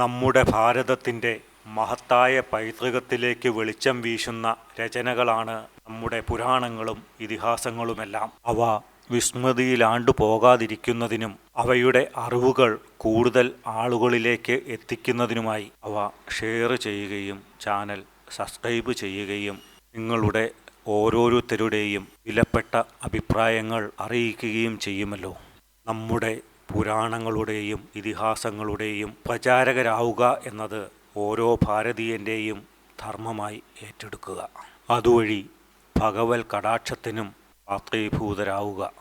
നമ്മുടെ ഭാരതത്തിന്റെ മഹത്തായ പൈതൃകത്തിലേക്ക് വെളിച്ചം വീശുന്ന രചനകളാണ് നമ്മുടെ പുരാണങ്ങളും ഇതിഹാസങ്ങളുമെല്ലാം. അവ വിസ്മൃതിയിലാണ്ടു പോകാതിരിക്കുന്നതിനും അവയുടെ അറിവുകൾ കൂടുതൽ ആളുകളിലേക്ക് എത്തിക്കുന്നതിനുമായി അവ ഷെയർ ചെയ്യുകയും ചാനൽ സബ്സ്ക്രൈബ് ചെയ്യുകയും നിങ്ങളുടെ ഓരോരുത്തരുടെയും വിലപ്പെട്ട അഭിപ്രായങ്ങൾ അറിയിക്കുകയും ചെയ്യുമല്ലോ. നമ്മുടെ പുരാണങ്ങളുടെയും ഇതിഹാസങ്ങളുടെയും പ്രചാരകരാവുക എന്നത് ഓരോ ഭാരതീയന്റെയും ധർമ്മമായി ഏറ്റെടുക്കുക. അതുവഴി ഭഗവൽ കടാക്ഷത്തിനും പാത്രീഭൂതരാവുക.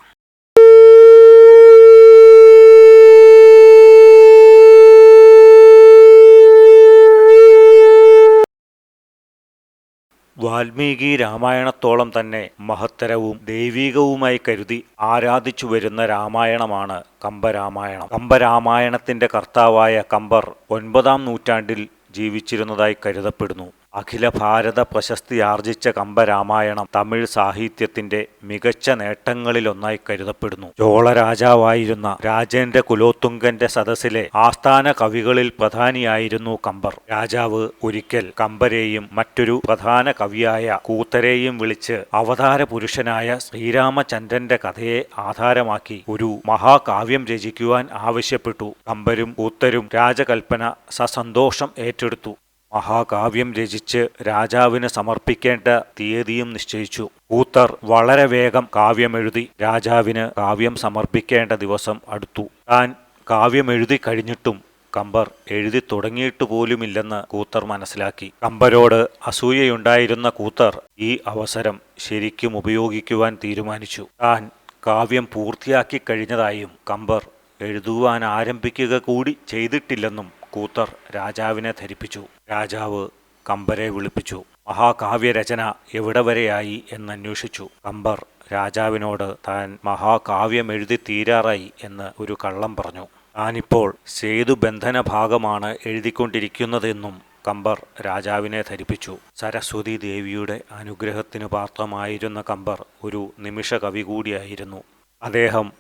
വാൽമീകി രാമായണത്തോളം തന്നെ മഹത്തരവും ദൈവീകവുമായി കരുതി ആരാധിച്ചു വരുന്ന രാമായണമാണ് കമ്പരാമായണം. കമ്പരാമായണത്തിന്റെ കർത്താവായ കമ്പർ ഒൻപതാം നൂറ്റാണ്ടിൽ ജീവിച്ചിരുന്നതായി കരുതപ്പെടുന്നു. അഖില ഭാരത പ്രശസ്തി ആർജിച്ച കമ്പരാമായണം തമിഴ് സാഹിത്യത്തിന്റെ മികച്ച നേട്ടങ്ങളിലൊന്നായി കരുതപ്പെടുന്നു. ചോള രാജാവായിരുന്ന രാജേന്ദ്ര കുലോത്തുങ്കന്റെ സദസ്സിലെ ആസ്ഥാന കവികളിൽ പ്രധാനിയായിരുന്നു കമ്പർ. രാജാവ് ഒരിക്കൽ കമ്പരെയും മറ്റൊരു പ്രധാന കവിയായ കൂത്തരെയും വിളിച്ച് അവതാര പുരുഷനായ ശ്രീരാമചന്ദ്രന്റെ കഥയെ ആധാരമാക്കി ഒരു മഹാകാവ്യം രചിക്കുവാൻ ആവശ്യപ്പെട്ടു. കമ്പരും കൂത്തരും രാജകൽപ്പന സസന്തോഷം ഏറ്റെടുത്തു. മഹാകാവ്യം രചിച്ച് രാജാവിന് സമർപ്പിക്കേണ്ട തീയതിയും നിശ്ചയിച്ചു. കൂത്തർ വളരെ വേഗം കാവ്യമെഴുതി രാജാവിന് കാവ്യം സമർപ്പിക്കേണ്ട ദിവസം അടുത്തു. താൻ കാവ്യമെഴുതി കഴിഞ്ഞിട്ടും കമ്പർ എഴുതി തുടങ്ങിയിട്ട് പോലുമില്ലെന്ന് കൂത്തർ മനസ്സിലാക്കി. കമ്പരോട് അസൂയയുണ്ടായിരുന്ന കൂത്തർ ഈ അവസരം ശരിക്കും ഉപയോഗിക്കുവാൻ തീരുമാനിച്ചു. താൻ കാവ്യം പൂർത്തിയാക്കി കഴിഞ്ഞതായും കമ്പർ എഴുതുവാൻ ആരംഭിക്കുക കൂടി ചെയ്തിട്ടില്ലെന്നും കൂത്തർ രാജാവിനെ ധരിപ്പിച്ചു. രാജാവ് കമ്പരെ വിളിപ്പിച്ചു. മഹാകാവ്യരചന എവിടെ വരെയായി എന്നന്വേഷിച്ചു. കമ്പർ രാജാവിനോട് താൻ മഹാകാവ്യം എഴുതി തീരാറായി എന്ന് ഒരു കള്ളം പറഞ്ഞു. താനിപ്പോൾ സേതുബന്ധന ഭാഗമാണ് എഴുതിക്കൊണ്ടിരിക്കുന്നതെന്നും കമ്പർ രാജാവിനെ ധരിപ്പിച്ചു. സരസ്വതി ദേവിയുടെ അനുഗ്രഹത്തിന് പാത്രമായിരുന്ന കമ്പർ ഒരു നിമിഷ കവി കൂടിയായിരുന്നു. അദ്ദേഹം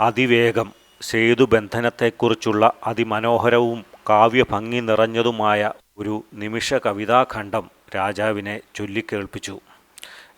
അതിവേഗം സേതുബന്ധനത്തെക്കുറിച്ചുള്ള അതിമനോഹരവും കാവ്യഭംഗി നിറഞ്ഞതുമായ ഒരു നിമിഷ കവിതാഖണ്ഡം രാജാവിനെ ചൊല്ലിക്കേൾപ്പിച്ചു.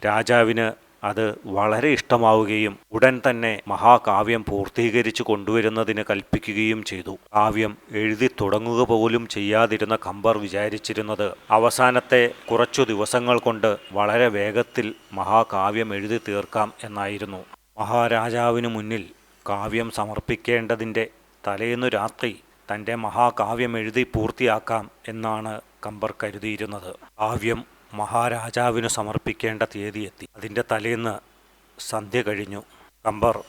രാജാവിന് അത് വളരെ ഇഷ്ടമാവുകയും ഉടൻ തന്നെ മഹാകാവ്യം പൂർത്തീകരിച്ചു കൊണ്ടുവരുന്നതിന് കൽപ്പിക്കുകയും ചെയ്തു. കാവ്യം എഴുതി തുടങ്ങുക പോലും ചെയ്യാതിരുന്ന കമ്പർ വിചാരിച്ചിരുന്നത് അവസാനത്തെ കുറച്ചു ദിവസങ്ങൾ കൊണ്ട് വളരെ വേഗത്തിൽ മഹാകാവ്യം എഴുതി തീർക്കാം എന്നായിരുന്നു. മഹാരാജാവിനു മുന്നിൽ കാവ്യം സമർപ്പിക്കേണ്ടതിന്റെ തലേന്നു രാത്രി തന്റെ മഹാകാവ്യം എഴുതി പൂർത്തിയാക്കാം എന്നാണ് കമ്പർ കരുതിയിരുന്നത്. കാവ്യം മഹാരാജാവിന് സമർപ്പിക്കേണ്ട തീയതി എത്തി. അതിന്റെ തലേന്ന് സന്ധ്യ കഴിഞ്ഞു. കമ്പർ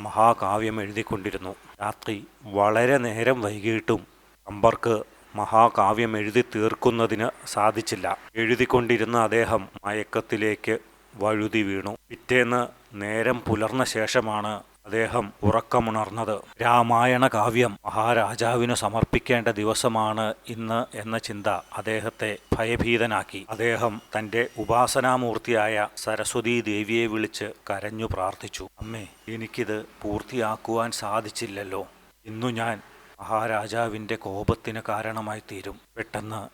മഹാകാവ്യം എഴുതിക്കൊണ്ടിരുന്നു. രാത്രി വളരെ നേരം വൈകിട്ടും കമ്പർക്ക് മഹാകാവ്യം എഴുതി തീർക്കുന്നതിന് സാധിച്ചില്ല. എഴുതിക്കൊണ്ടിരുന്ന അദ്ദേഹം മയക്കത്തിലേക്ക് വഴുതി വീണു. പിറ്റേന്ന് നേരം പുലർന്ന ശേഷമാണ് അദ്ദേഹം ഉറക്കമുണർന്നത്. രാമായണ കാവ്യം മഹാരാജാവിന് സമർപ്പിക്കേണ്ട ദിവസമാണ് ഇന്ന് എന്ന ചിന്ത അദ്ദേഹത്തെ ഭയഭീതനാക്കി. അദ്ദേഹം തന്റെ ഉപാസനാമൂർത്തിയായ സരസ്വതീ ദേവിയെ വിളിച്ച് കരഞ്ഞു പ്രാർത്ഥിച്ചു. അമ്മേ എനിക്കിത് പൂർത്തിയാക്കുവാൻ സാധിച്ചില്ലല്ലോ. ഇന്നു ഞാൻ മഹാരാജാവിന്റെ കോപത്തിന് കാരണമായി തീരും. പെട്ടെന്ന്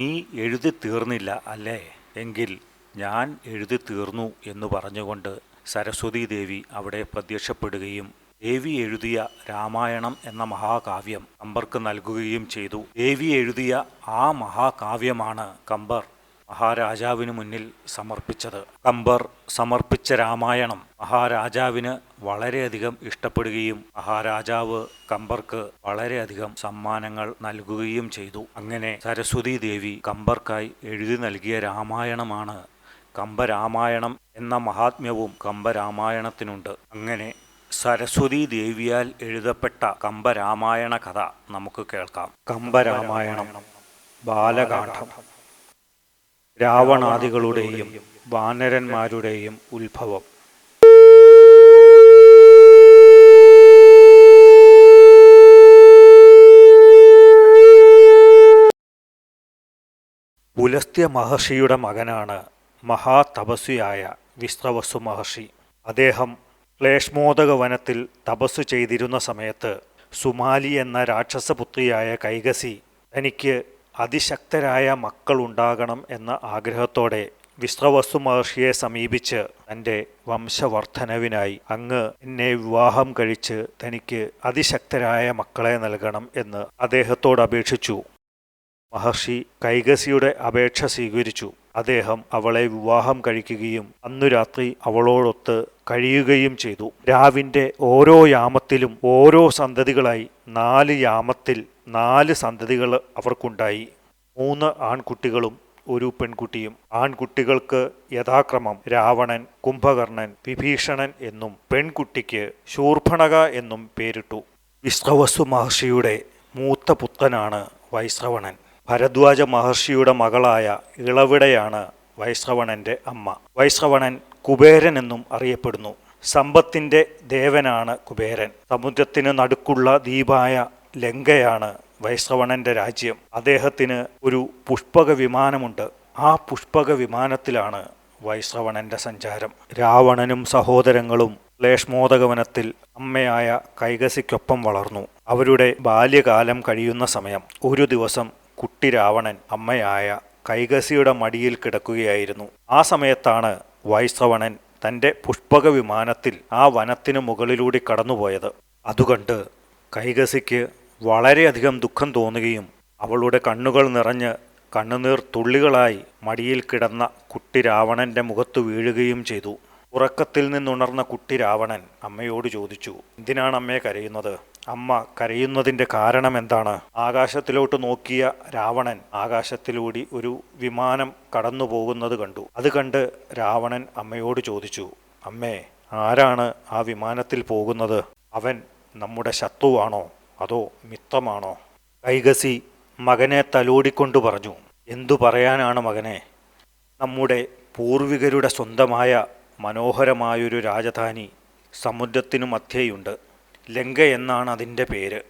നീ എഴുതി തീർന്നില്ല അല്ലേ? എങ്കിൽ ഞാൻ എഴുതി തീർന്നു എന്ന് പറഞ്ഞുകൊണ്ട് സരസ്വതി ദേവി അവിടെ പ്രത്യക്ഷപ്പെടുകയും ദേവി എഴുതിയ രാമായണം എന്ന മഹാകാവ്യം കമ്പർക്ക് നൽകുകയും ചെയ്തു. ദേവി എഴുതിയ ആ മഹാകാവ്യമാണ് കമ്പർ മഹാരാജാവിന് മുന്നിൽ സമർപ്പിച്ചത്. കമ്പർ സമർപ്പിച്ച രാമായണം മഹാരാജാവിന് വളരെയധികം ഇഷ്ടപ്പെടുകയും മഹാരാജാവ് കമ്പർക്ക് വളരെയധികം സമ്മാനങ്ങൾ നൽകുകയും ചെയ്തു. അങ്ങനെ സരസ്വതി ദേവി കമ്പർക്കായി എഴുതി നൽകിയ രാമായണമാണ് കമ്പരാമായണം എന്ന മഹാത്മ്യവും കമ്പരാമായണത്തിനുണ്ട്. അങ്ങനെ സരസ്വതി ദേവിയാൽ എഴുതപ്പെട്ട കമ്പരാമായണ കഥ നമുക്ക് കേൾക്കാം. കമ്പരാമായണം ബാലകാഠം. രാവണാദികളുടെയും വാനരന്മാരുടെയും ഉത്ഭവം. പുലസ്ത്യ മഹർഷിയുടെ മകനാണ് മഹാതപസ്വിയായ വിശ്രവസു മഹർഷി. അദ്ദേഹം ക്ലേഷ്മോദക വനത്തിൽ തപസ്സു ചെയ്തിരുന്ന സമയത്ത് സുമാലി എന്ന രാക്ഷസപുത്രിയായ കൈകസി തനിക്ക് അതിശക്തരായ മക്കളുണ്ടാകണം എന്ന ആഗ്രഹത്തോടെ വിശ്രവസ്തു മഹർഷിയെ സമീപിച്ച് തന്റെ വംശവർദ്ധനവിനായി അങ്ങ് എന്നെ വിവാഹം കഴിച്ച് തനിക്ക് അതിശക്തരായ മക്കളെ നൽകണം എന്ന് അദ്ദേഹത്തോട് അപേക്ഷിച്ചു മഹർഷി കൈകസിയുടെ അപേക്ഷ സ്വീകരിച്ചു. അദ്ദേഹം അവളെ വിവാഹം കഴിക്കുകയും അന്നു രാത്രി അവളോടൊത്ത് കഴിയുകയും ചെയ്തു. രാവിന്റെ ഓരോ യാമത്തിലും ഓരോ സന്തതികളായി നാല് യാമത്തിൽ നാല് സന്തതികൾ അവർക്കുണ്ടായി. മൂന്ന് ആൺകുട്ടികളും ഒരു പെൺകുട്ടിയും. ആൺകുട്ടികൾക്ക് യഥാക്രമം രാവണൻ കുംഭകർണൻ വിഭീഷണൻ എന്നും പെൺകുട്ടിക്ക് ശൂർഭണക എന്നും പേരിട്ടു. വിശ്രവസു മഹർഷിയുടെ മൂത്ത പുത്രനാണ് വൈശ്രവണൻ. ഭരദ്വാജ മഹർഷിയുടെ മകളായ ഇളവിടയാണ് വൈശ്രവണന്റെ അമ്മ. വൈശ്രവണൻ കുബേരൻ എന്നും അറിയപ്പെടുന്നു. സമ്പത്തിന്റെ ദേവനാണ് കുബേരൻ. സമുദ്രത്തിന് നടുക്കുള്ള ദ്വീപായ ലങ്കയാണ് വൈശ്രവണന്റെ രാജ്യം. അദ്ദേഹത്തിന് ഒരു പുഷ്പക വിമാനമുണ്ട് ആ പുഷ്പക വിമാനത്തിലാണ് വൈശ്രവണന്റെ സഞ്ചാരം. രാവണനും സഹോദരങ്ങളും ക്ലേഷ്മോദകവനത്തിൽ അമ്മയായ കൈകസിക്കൊപ്പം വളർന്നു. അവരുടെ ബാല്യകാലം കഴിയുന്ന സമയം. ഒരു ദിവസം കുട്ടി രാവണൻ അമ്മയായ കൈകസിയുടെ മടിയിൽ കിടക്കുകയായിരുന്നു. ആ സമയത്താണ് വൈശ്രവണൻ തന്റെ പുഷ്പക വിമാനത്തിൽ ആ വനത്തിനു മുകളിലൂടെ കടന്നുപോയത്. അതുകണ്ട് കൈകസിക്ക് വളരെയധികം ദുഃഖം തോന്നുകയും അവളുടെ കണ്ണുകൾ നിറഞ്ഞ് കണ്ണുനീർ തുള്ളികളായി മടിയിൽ കിടന്ന കുട്ടി രാവണന്റെ മുഖത്ത് വീഴുകയും ചെയ്തു. ഉറക്കത്തിൽ നിന്നുണർന്ന കുട്ടി രാവണൻ അമ്മയോട് ചോദിച്ചു എന്തിനാണ് അമ്മയെ കരയുന്നത്? അമ്മ കരയുന്നതിന്റെ കാരണം എന്താണ്? ആകാശത്തിലോട്ട് നോക്കിയ രാവണൻ ആകാശത്തിലൂടി ഒരു വിമാനം കടന്നു പോകുന്നത് കണ്ടു. അത് കണ്ട് രാവണൻ അമ്മയോട് ചോദിച്ചു അമ്മേ ആരാണ് ആ വിമാനത്തിൽ പോകുന്നത്? അവൻ നമ്മുടെ ശത്രുവാണോ? അതോ മിത്തമാണോ കൈകസി മകനെ തലോടിക്കൊണ്ടു പറഞ്ഞു എന്തു പറയാനാണ് മകനെ? നമ്മുടെ പൂർവികരുടെ സ്വന്തമായ മനോഹരമായൊരു രാജധാനി സമുദ്രത്തിനു മധ്യേയുണ്ട്. ലങ്ക എന്നാണ് അതിന്റെ പേര്.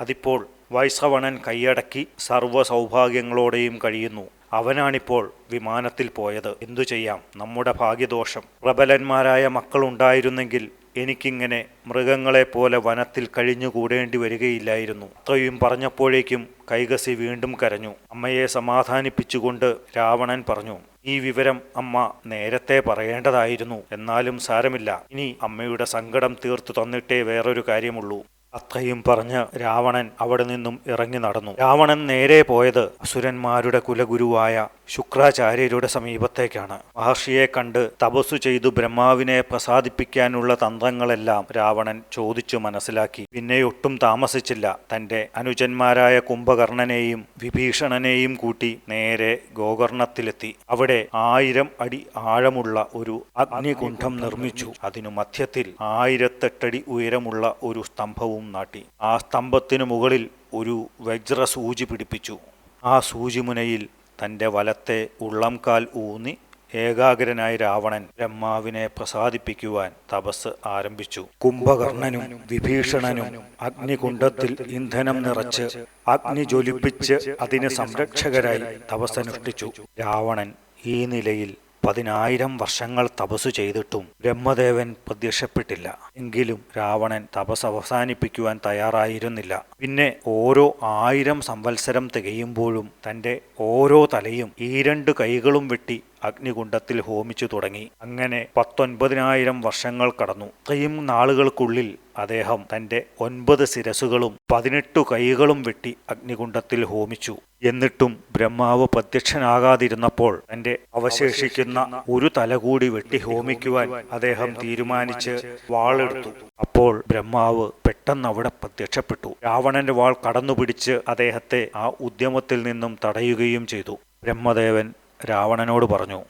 അതിപ്പോൾ വൈശ്രവണൻ കൈയടക്കി സർവ സൗഭാഗ്യങ്ങളോടെയും കഴിയുന്നു. അവനാണിപ്പോൾ വിമാനത്തിൽ പോയത്. എന്തു ചെയ്യാം? നമ്മുടെ ഭാഗ്യദോഷം. പ്രബലന്മാരായ മക്കളുണ്ടായിരുന്നെങ്കിൽ എനിക്കിങ്ങനെ മൃഗങ്ങളെപ്പോലെ വനത്തിൽ കഴിഞ്ഞുകൂടേണ്ടി വരികയില്ലായിരുന്നു. അത്രയും പറഞ്ഞപ്പോഴേക്കും കൈകസി വീണ്ടും കരഞ്ഞു. അമ്മയെ സമാധാനിപ്പിച്ചുകൊണ്ട് രാവണൻ പറഞ്ഞു ഈ വിവരം അമ്മ നേരത്തെ പറയേണ്ടതായിരുന്നു. എന്നാലും സാരമില്ല. ഇനി അമ്മയുടെ സങ്കടം തീർത്തു തന്നിട്ടേ വേറൊരു കാര്യമുള്ളൂ. അത്രയും പറഞ്ഞ് രാവണൻ അവിടെ നിന്നും ഇറങ്ങി നടന്നു. രാവണൻ നേരെ പോയത് അസുരന്മാരുടെ കുലഗുരുവായ ശുക്രാചാര്യരുടെ സമീപത്തേക്കാണ്. മഹർഷിയെ കണ്ട് തപസ്സു ചെയ്തു ബ്രഹ്മാവിനെ പ്രസാദിപ്പിക്കാനുള്ള തന്ത്രങ്ങളെല്ലാം രാവണൻ ചോദിച്ചു മനസ്സിലാക്കി. പിന്നെ ഒട്ടും താമസിച്ചില്ല. തന്റെ അനുജന്മാരായ കുംഭകർണനെയും വിഭീഷണനെയും കൂട്ടി നേരെ ഗോകർണത്തിലെത്തി. അവിടെ ആയിരം അടി ആഴമുള്ള ഒരു അഗ്നികുണ്ഠം നിർമ്മിച്ചു. അതിനു മധ്യത്തിൽ ആയിരത്തെട്ടടി ഉയരമുള്ള ഒരു സ്തംഭവും നാട്ടി. ആ സ്തംഭത്തിനു മുകളിൽ ഒരു വജ്രസൂചി പിടിപ്പിച്ചു. ആ സൂചിമുനയിൽ തന്റെ വലത്തെ ഉള്ളംകാൽ ഊന്നി ഏകാഗ്രനായ രാവണൻ ബ്രഹ്മാവിനെ പ്രസാദിപ്പിക്കുവാൻ തപസ് ആരംഭിച്ചു. കുംഭകർണനും വിഭീഷണനും അഗ്നികുണ്ഡത്തിൽ ഇന്ധനം നിറച്ച് അഗ്നി ജ്വലിപ്പിച്ച് അതിന് സംരക്ഷകരായി തപസ്സനുഷ്ഠിച്ചു രാവണൻ ഈ നിലയിൽ പതിനായിരം വർഷങ്ങൾ തപസ്സു ചെയ്തിട്ടും ബ്രഹ്മദേവൻ പ്രത്യക്ഷപ്പെട്ടില്ല. എങ്കിലും രാവണൻ തപസ് അവസാനിപ്പിക്കുവാൻ തയ്യാറായിരുന്നില്ല. പിന്നെ ഓരോ ആയിരം സംവത്സരം തികയുമ്പോഴും തന്റെ ഓരോ തലയും ഈ രണ്ട് കൈകളും വെട്ടി അഗ്നികുണ്ഡത്തിൽ ഹോമിച്ചു തുടങ്ങി. അങ്ങനെ പത്തൊൻപതിനായിരം വർഷങ്ങൾ കടന്നു. ഇത്രയും നാളുകൾക്കുള്ളിൽ അദ്ദേഹം തന്റെ ഒൻപത് ശിരസുകളും പതിനെട്ടു കൈകളും വെട്ടി അഗ്നികുണ്ഡത്തിൽ ഹോമിച്ചു. എന്നിട്ടും ബ്രഹ്മാവ് പ്രത്യക്ഷനാകാതിരുന്നപ്പോൾ തന്റെ അവശേഷിക്കുന്ന ഒരു തല കൂടി വെട്ടി ഹോമിക്കുവാൻ അദ്ദേഹം തീരുമാനിച്ച് വാളെടുത്തു. അപ്പോൾ ബ്രഹ്മാവ് പെട്ടെന്ന് അവിടെ പ്രത്യക്ഷപ്പെട്ടു. രാവണന്റെ വാൾ കടന്നുപിടിച്ച് അദ്ദേഹത്തെ ആ ഉദ്യമത്തിൽ നിന്നും തടയുകയും ചെയ്തു. ബ്രഹ്മദേവൻ രാവണനോട് പറഞ്ഞു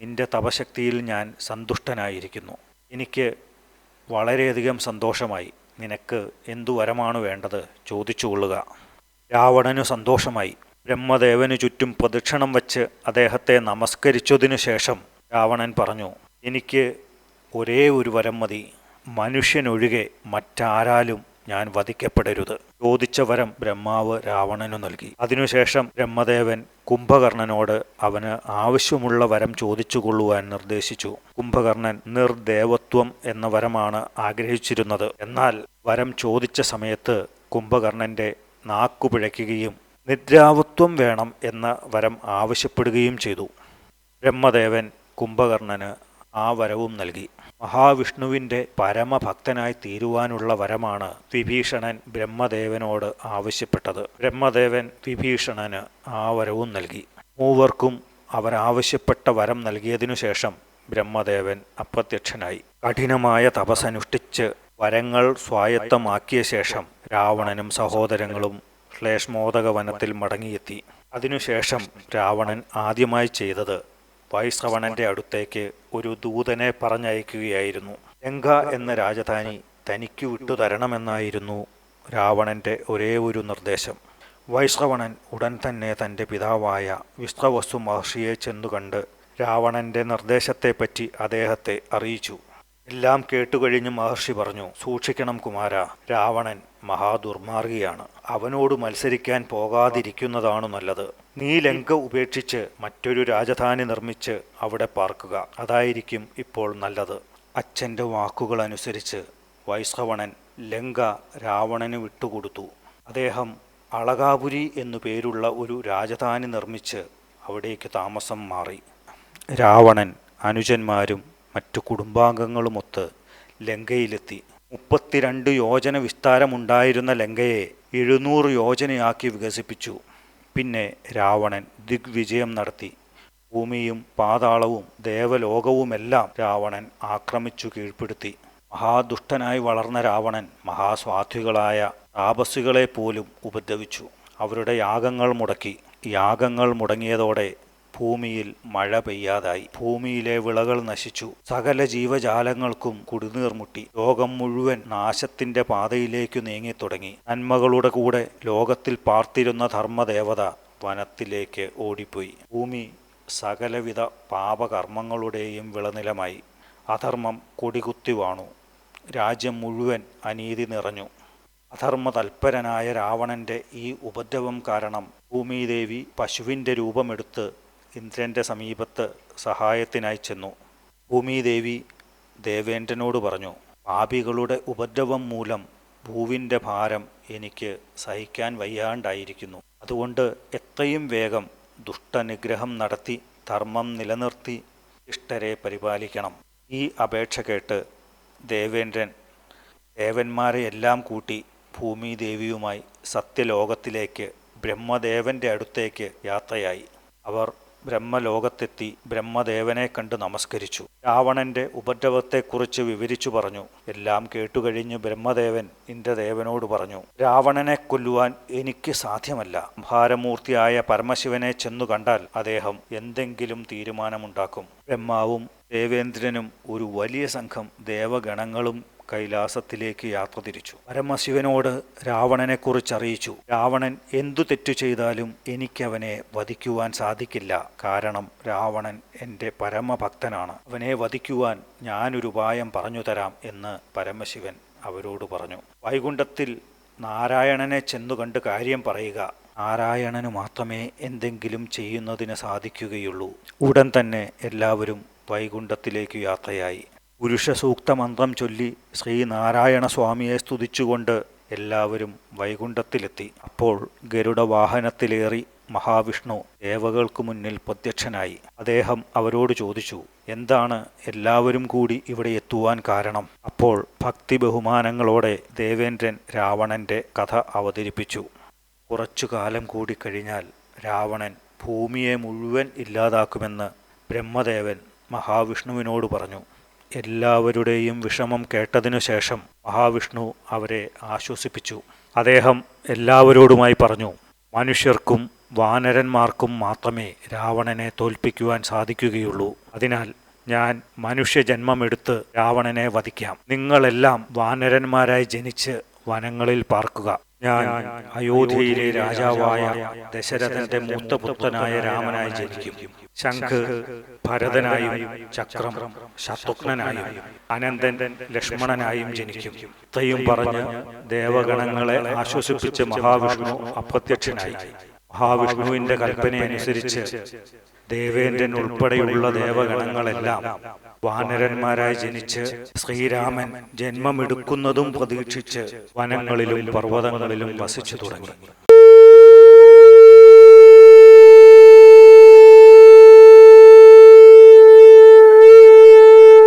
നിന്റെ തപശക്തിയിൽ ഞാൻ സന്തുഷ്ടനായിരിക്കുന്നു. എനിക്ക് വളരെയധികം സന്തോഷമായി. നിനക്ക് എന്തു വരമാണ് വേണ്ടത് ചോദിച്ചുകൊള്ളുക രാവണനു സന്തോഷമായി. ബ്രഹ്മദേവനു ചുറ്റും പ്രദക്ഷിണം വച്ച് അദ്ദേഹത്തെ നമസ്കരിച്ചതിനു ശേഷം രാവണൻ പറഞ്ഞു എനിക്ക് ഒരേ ഒരു വരം മതി. മനുഷ്യനൊഴികെ മറ്റാരാലും ഞാൻ വധിക്കപ്പെടരുത്. ചോദിച്ച വരം ബ്രഹ്മാവ് രാവണനു നൽകി. അതിനുശേഷം ബ്രഹ്മദേവൻ കുംഭകർണനോട് അവന് ആവശ്യമുള്ള വരം ചോദിച്ചുകൊള്ളുവാൻ നിർദ്ദേശിച്ചു. കുംഭകർണൻ നിർദേവത്വം എന്ന വരമാണ് ആഗ്രഹിച്ചിരുന്നത്. എന്നാൽ വരം ചോദിച്ച സമയത്ത് കുംഭകർണന്റെ നാക്കു പിഴയ്ക്കുകയും നിദ്രാവത്വം വേണം എന്ന വരം ആവശ്യപ്പെടുകയും ചെയ്തു. ബ്രഹ്മദേവൻ കുംഭകർണന് ആ വരവും നൽകി. മഹാവിഷ്ണുവിന്റെ പരമഭക്തനായി തീരുവാനുള്ള വരമാണ് വിഭീഷണൻ ബ്രഹ്മദേവനോട് ആവശ്യപ്പെട്ടത്. ബ്രഹ്മദേവൻ വിഭീഷണന് ആ വരവും നൽകി. മൂവർക്കും അവരാവശ്യപ്പെട്ട വരം നൽകിയതിനു ശേഷം ബ്രഹ്മദേവൻ അപ്രത്യക്ഷനായി. കഠിനമായ തപസ്സനുഷ്ഠിച്ച് വരങ്ങൾ സ്വായത്തമാക്കിയ ശേഷം രാവണനും സഹോദരങ്ങളും ശ്ലേഷ്മോദക വനത്തിൽ മടങ്ങിയെത്തി അതിനുശേഷം രാവണൻ ആദ്യമായി ചെയ്തത് വൈശ്രവണന്റെ അടുത്തേക്ക് ഒരു ദൂതനെ പറഞ്ഞയക്കുകയായിരുന്നു. ലങ്ക എന്ന രാജധാനി തനിക്ക് വിട്ടുതരണമെന്നായിരുന്നു രാവണന്റെ ഒരേ ഒരു നിർദ്ദേശം. വൈശ്രവണൻ ഉടൻ തന്നെ തന്റെ പിതാവായ വിശ്രവസ്തു മഹർഷിയെ ചെന്നുകണ്ട് രാവണന്റെ നിർദ്ദേശത്തെപ്പറ്റി അദ്ദേഹത്തെ അറിയിച്ചു. എല്ലാം കേട്ടുകഴിഞ്ഞ് മഹർഷി പറഞ്ഞു സൂക്ഷിക്കണം കുമാര രാവണൻ മഹാദുർമാർഗിയാണ്. അവനോട് മത്സരിക്കാൻ പോകാതിരിക്കുന്നതാണ് നല്ലത്. നീ ലങ്ക ഉപേക്ഷിച്ച് മറ്റൊരു രാജധാനി നിർമ്മിച്ച് അവിടെ പാർക്കുക. അതായിരിക്കും ഇപ്പോൾ നല്ലത്. അച്ഛന്റെ വാക്കുകൾ അനുസരിച്ച് വൈശ്രവണൻ ലങ്ക രാവണന് വിട്ടുകൊടുത്തു. അദ്ദേഹം അളകാപുരി എന്നു പേരുള്ള ഒരു രാജധാനി നിർമ്മിച്ച് അവിടേക്ക് താമസം മാറി. രാവണൻ അനുജന്മാരും മറ്റു കുടുംബാംഗങ്ങളുമൊത്ത് ലങ്കയിലെത്തി. മുപ്പത്തിരണ്ട് യോജന വിസ്താരമുണ്ടായിരുന്ന ലങ്കയെ എഴുന്നൂറ് യോജനയാക്കി വികസിപ്പിച്ചു. പിന്നെ രാവണൻ ദിഗ്വിജയം നടത്തി. ഭൂമിയും പാതാളവും ദേവലോകവുമെല്ലാം രാവണൻ ആക്രമിച്ചു കീഴ്പ്പെടുത്തി. മഹാദുഷ്ടനായി വളർന്ന രാവണൻ മഹാസ്വാധികളായ താപസികളെ പോലും ഉപദ്രവിച്ചു. അവരുടെ യാഗങ്ങൾ മുടക്കി. യാഗങ്ങൾ മുടങ്ങിയതോടെ ഭൂമിയിൽ മഴ പെയ്യാതായി. ഭൂമിയിലെ വിളകൾ നശിച്ചു. സകല ജീവജാലങ്ങൾക്കും കുടിനീർ മുട്ടി. ലോകം മുഴുവൻ നാശത്തിന്റെ പാതയിലേക്കു നീങ്ങി തുടങ്ങി. നന്മകളുടെ കൂടെ ലോകത്തിൽ പാർത്തിരുന്ന ധർമ്മദേവത വനത്തിലേക്ക് ഓടിപ്പോയി. ഭൂമി സകലവിധ പാപകർമ്മങ്ങളുടെയും വിളനിലമായി. അധർമ്മം കൊടികുത്തി വാണു. രാജ്യം മുഴുവൻ അനീതി നിറഞ്ഞു. അധർമ്മ അധർമ്മതൽപരനായ രാവണന്റെ ഈ ഉപദ്രവം കാരണം ഭൂമിദേവി പശുവിന്റെ രൂപമെടുത്ത് ഇന്ദ്രന്റെ സമീപത്ത് സഹായത്തിനായി ചെന്നു. ഭൂമിദേവി ദേവേന്ദ്രനോട് പറഞ്ഞു പാപികളുടെ ഉപദ്രവം മൂലം ഭൂവിന്റെ ഭാരം എനിക്ക് സഹിക്കാൻ വയ്യാണ്ടായിരിക്കുന്നു. അതുകൊണ്ട് എത്രയും വേഗം ദുഷ്ടനിഗ്രഹം നടത്തി ധർമ്മം നിലനിർത്തി ഇഷ്ടരെ പരിപാലിക്കണം. ഈ അപേക്ഷ കേട്ട് ദേവേന്ദ്രൻ ദേവന്മാരെ എല്ലാം കൂട്ടി ഭൂമിദേവിയുമായി സത്യലോകത്തിലേക്ക് ബ്രഹ്മദേവന്റെ അടുത്തേക്ക് യാത്രയായി. അവർ ബ്രഹ്മലോകത്തെത്തി ബ്രഹ്മദേവനെ കണ്ട് നമസ്കരിച്ചു. രാവണന്റെ ഉപദ്രവത്തെക്കുറിച്ച് വിവരിച്ചു പറഞ്ഞു. എല്ലാം കേട്ടുകഴിഞ്ഞ് ബ്രഹ്മദേവൻ ഇന്ദ്രദേവനോട് പറഞ്ഞു രാവണനെ കൊല്ലുവാൻ എനിക്ക് സാധ്യമല്ല. ഭാരമൂർത്തിയായ പരമശിവനെ ചെന്നു കണ്ടാൽ അദ്ദേഹം എന്തെങ്കിലും തീരുമാനമുണ്ടാക്കും. ബ്രഹ്മാവും ദേവേന്ദ്രനും ഒരു വലിയ സംഘം ദേവഗണങ്ങളും കൈലാസത്തിലേക്ക് യാത്ര തിരിച്ചു. പരമശിവനോട് രാവണനെക്കുറിച്ച് അറിയിച്ചു രാവണൻ എന്തു തെറ്റു ചെയ്താലും എനിക്കവനെ വധിക്കുവാൻ സാധിക്കില്ല. കാരണം രാവണൻ എന്റെ പരമഭക്തനാണ്. അവനെ വധിക്കുവാൻ ഞാനൊരു ഉപായം പറഞ്ഞു തരാം എന്ന് പരമശിവൻ അവരോട് പറഞ്ഞു. വൈകുണ്ഠത്തിൽ നാരായണനെ ചെന്നു കണ്ട് കാര്യം പറയുക. നാരായണന് മാത്രമേ എന്തെങ്കിലും ചെയ്യുന്നതിന് സാധിക്കുകയുള്ളൂ. ഉടൻ തന്നെ എല്ലാവരും വൈകുണ്ഠത്തിലേക്ക് യാത്രയായി. പുരുഷ സൂക്ത മന്ത്രം ചൊല്ലി ശ്രീനാരായണ സ്വാമിയെ സ്തുതിച്ചുകൊണ്ട് എല്ലാവരും വൈകുണ്ഠത്തിലെത്തി. അപ്പോൾ ഗരുഡ വാഹനത്തിലേറി മഹാവിഷ്ണു ദേവകൾക്ക് മുന്നിൽ പ്രത്യക്ഷനായി. അദ്ദേഹം അവരോട് ചോദിച്ചു എന്താണ് എല്ലാവരും കൂടി ഇവിടെ എത്തുവാൻ കാരണം? അപ്പോൾ ഭക്തി ബഹുമാനങ്ങളോടെ ദേവേന്ദ്രൻ രാവണന്റെ കഥ അവതരിപ്പിച്ചു. കുറച്ചു കാലം കൂടി കഴിഞ്ഞാൽ രാവണൻ ഭൂമിയെ മുഴുവൻ ഇല്ലാതാക്കുമെന്ന് ബ്രഹ്മദേവൻ മഹാവിഷ്ണുവിനോട് പറഞ്ഞു. എല്ലാവരുടെയും വിഷമം കേട്ടതിനു ശേഷം മഹാവിഷ്ണു അവരെ ആശ്വസിപ്പിച്ചു. അദ്ദേഹം എല്ലാവരോടുമായി പറഞ്ഞു മനുഷ്യർക്കും വാനരന്മാർക്കും മാത്രമേ രാവണനെ തോൽപ്പിക്കുവാൻ സാധിക്കുകയുള്ളൂ. അതിനാൽ ഞാൻ മനുഷ്യജന്മമെടുത്ത് രാവണനെ വധിക്കാം. നിങ്ങളെല്ലാം വാനരന്മാരായി ജനിച്ച് വനങ്ങളിൽ പാർക്കുക. ഞാൻ അയോധ്യയിലെ രാജാവായ ദശരഥന്റെ മൂത്തപുത്രനായ രാമനായി ജനിക്കും. ശംഖ് ഭരതനായും ചക്രം ശത്രുഘ്നനായും അനന്തൻ ലക്ഷ്മണനായും ജനിക്കും. ഇത്രയും പറഞ്ഞ് ദേവഗണങ്ങളെ ആശ്വസിപ്പിച്ച് മഹാവിഷ്ണു അപ്രത്യക്ഷനായി. മഹാവിഷ്ണുവിന്റെ കൽപ്പനയനുസരിച്ച് ദേവേന്ദ്രൻ ഉൾപ്പെടെയുള്ള ദേവഗണങ്ങളെല്ലാം വാനരന്മാരായി ജനിച്ച് ശ്രീരാമൻ ജന്മമെടുക്കുന്നതും പ്രതീക്ഷിച്ച് വനങ്ങളിലും പർവതങ്ങളിലും വസിച്ചു തുടങ്ങി.